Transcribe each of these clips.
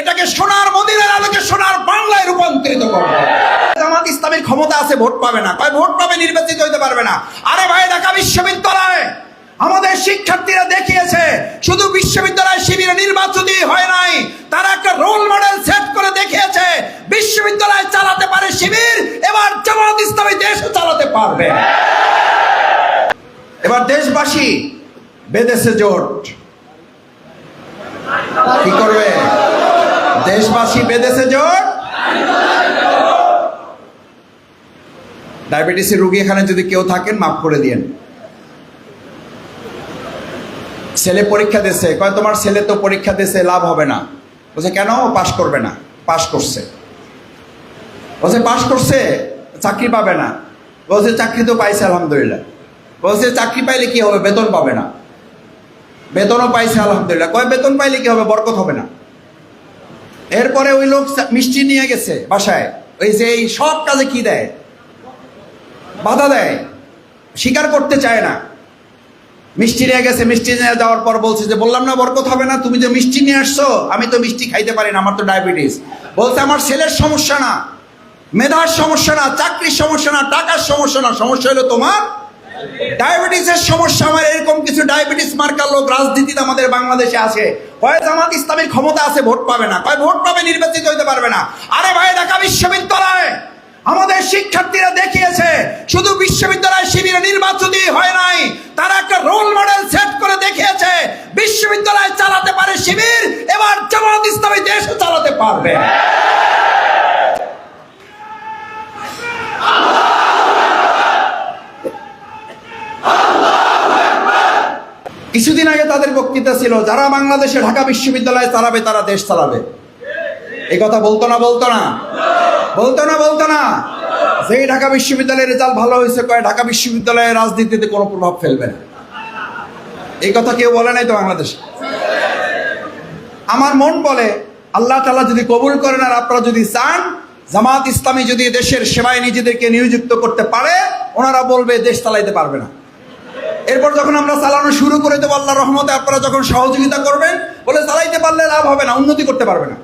এটাকে সোনার মদিনার আলোকে সোনার বাংলায় রূপান্তরিত করব। জামাত ইসলামের ক্ষমতা আছে, ভোট পাবে না। কয় ভোট পাবে নির্বাচিত হইতে পারবে না। আরে ভাই, ঢাকা বিশ্ববিদ্যালয় আমাদের শিক্ষার্থীরা দেখিয়েছে, শুধু বিশ্ববিদ্যালয় শিবিরে নির্বাচনই হয় নাই, তারা একটা রোল মডেল সেট করে দেখিয়েছে, বিশ্ববিদ্যালয় চালাতে পারে শিবির, এবার জামাত ইসলামী দেশও চালাতে পারবে। এবার দেশবাসী বেদেশে জোট। কি করবে দেশবাসী বেদেশে জোট? ডায়াবেটিসের রোগী এখানে যদি কেউ থাকেন, মাফ করে দিয়েন। ছেলে পরীক্ষা দিচ্ছে কয় তোমার ছেলে তো পরীক্ষা দিচ্ছে লাভ হবে না। বলছে, কেন? পাশ করবে না, পাশ করছে। বলছে, পাশ করছে, চাকরি পাবে না। বলছে, চাকরি তো পাইছে, আলহামদুলিল্লাহ। বলছে, চাকরি পাইলে কি হবে? বেতন পাবে না। বেতনও পাইছে, আলহামদুলিল্লাহ। কয়, বেতন পাইলে কি হবে? বরকত হবে না। এরপরে ওই লোক মিষ্টি নিয়ে গেছে বাসায়। ওই যে এই সব কাজে কি দেয়? বাধা দেয়। স্বীকার করতে চায় না। মিষ্টি নিয়ে গেছে, মিষ্টি নিয়ে যাওয়ার পর বলছে যে, বললাম না, বরকত হবে না, তুমি যে মিষ্টি নিয়ে আসছো, আমি তো মিষ্টি খাইতে পারি না, আমার তো ডায়াবেটিস। বলছে, আমার ছেলের সমস্যা না, মেধার সমস্যা না, চাকরির সমস্যা না, টাকার সমস্যা না, সমস্যা হলো তোমার ডায়াবেটিসের সমস্যা আমার এরকম কিছু ডায়াবেটিস মার্কার লোক রাজনীতিতে আমাদের বাংলাদেশে আছে। কয় জামাত ইসলামের ক্ষমতা আছে, ভোট পাবে না। কয় ভোট পাবে নির্বাচিত হইতে পারবে না। আরে ভাই, ঢাকা বিশ্ববিদ্যালয়! আমাদের শিক্ষার্থীরা দেখিয়েছে, শুধু বিশ্ববিদ্যালয় শিবিরে নির্বাচনই হয় নাই, তারা একটা কিছুদিন আগে তাদের বক্তৃতা ছিল, যারা বাংলাদেশে ঢাকা বিশ্ববিদ্যালয় চালাবে, তারা দেশ চালাবে। এই কথা বলতো না বলতো না? বলতো না বলতো না? যেই ঢাকা বিশ্ববিদ্যালয়ের রেজাল্ট ভালো হয়েছে, কয় ঢাকা বিশ্ববিদ্যালয়ের রাজনীতিতে কোনো প্রভাব ফেলবে না। এই কথা কেউ বলে নাই তো বাংলাদেশে? আমার মন বলে, আল্লাহ তালা যদি কবুল করেন আর আপনারা যদি চান, জামাত ইসলামী যদি দেশের সেবায় নিজেদেরকে নিয়োজিত করতে পারে, ওনারা বলবে, দেশ চালাইতে পারবে না। এরপর যখন আমরা চালানো শুরু করে দেবো আল্লাহ রহমতে আপনারা যখন সহযোগিতা করবেন, বলে চালাইতে পারলে লাভ হবে না, উন্নতি করতে পারবে না।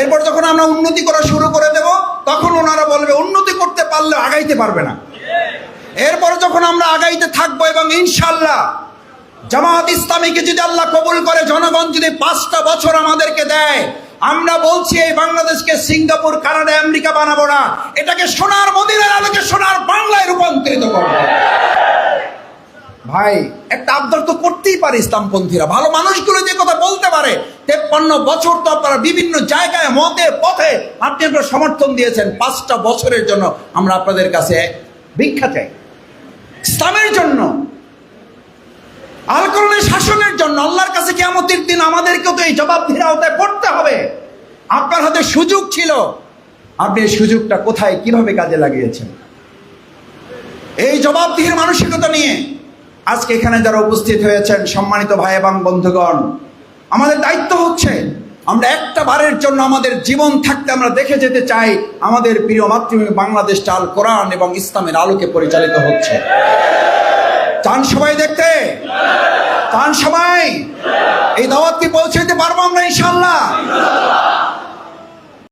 এরপর যখন আমরা উন্নতি করা শুরু করে দেব, তখন ওনারা বলবে, উন্নতি করতে পারলে আগাইতে পারবে না। এরপর যখন আমরা আগাইতে থাকব এবং ইনশাল্লাহ জামাত ইসলামীকে যদি আল্লাহ কবুল করে, জনগণ যদি পাঁচটা বছর আমাদেরকে দেয়, আমরা বলছি এই বাংলাদেশকে সিঙ্গাপুর, কানাডা, আমেরিকা বানাবো না। এটাকে সোনার মদিনার আলোকে সোনার বাংলায় রূপান্তরিত করব। ভাই, একটা আবদার তো করতেই পারে ইসলামপন্থীরা। ভালো মানুষগুলো যে কথা বলতে পারে, তেপ্পান্ন বছর তো আপনারা বিভিন্ন জায়গায়, মতে, পথে আপনি আপনার সমর্থন দিয়েছেন। পাঁচটা বছরের জন্য আমরা আপনাদের কাছে ভিক্ষা চাই। ইসলামের জন্য আল কোরআনের শাসনের জন্য, আল্লাহর কাছে কেমতির দিন আমাদেরকেও তো এই জবাবদিহির আওতায় পড়তে হবে। আপনার হাতে সুযোগ ছিল। আপনি এই সুযোগটা কোথায়, কীভাবে কাজে লাগিয়েছেন? এই জবাবদিহির মানসিকতা নিয়ে আজকে এখানে যারা উপস্থিত হয়েছেন সম্মানিত ভাই এবং বন্ধুগণ, আমাদের দায়িত্ব হচ্ছে আমরা একটা বারের জন্য আমাদের জীবন থাকতে আমরা দেখে যেতে চাই আমাদের প্রিয় মাতৃভূমি বাংলাদেশটা আল কোরআন এবং ইসলামের আলোকে পরিচালিত হচ্ছে। চান সবাই দেখতে? চান সবাই? এই দাওয়াত কি পৌঁছাইতে পারব আমরা ইনশাল্লাহ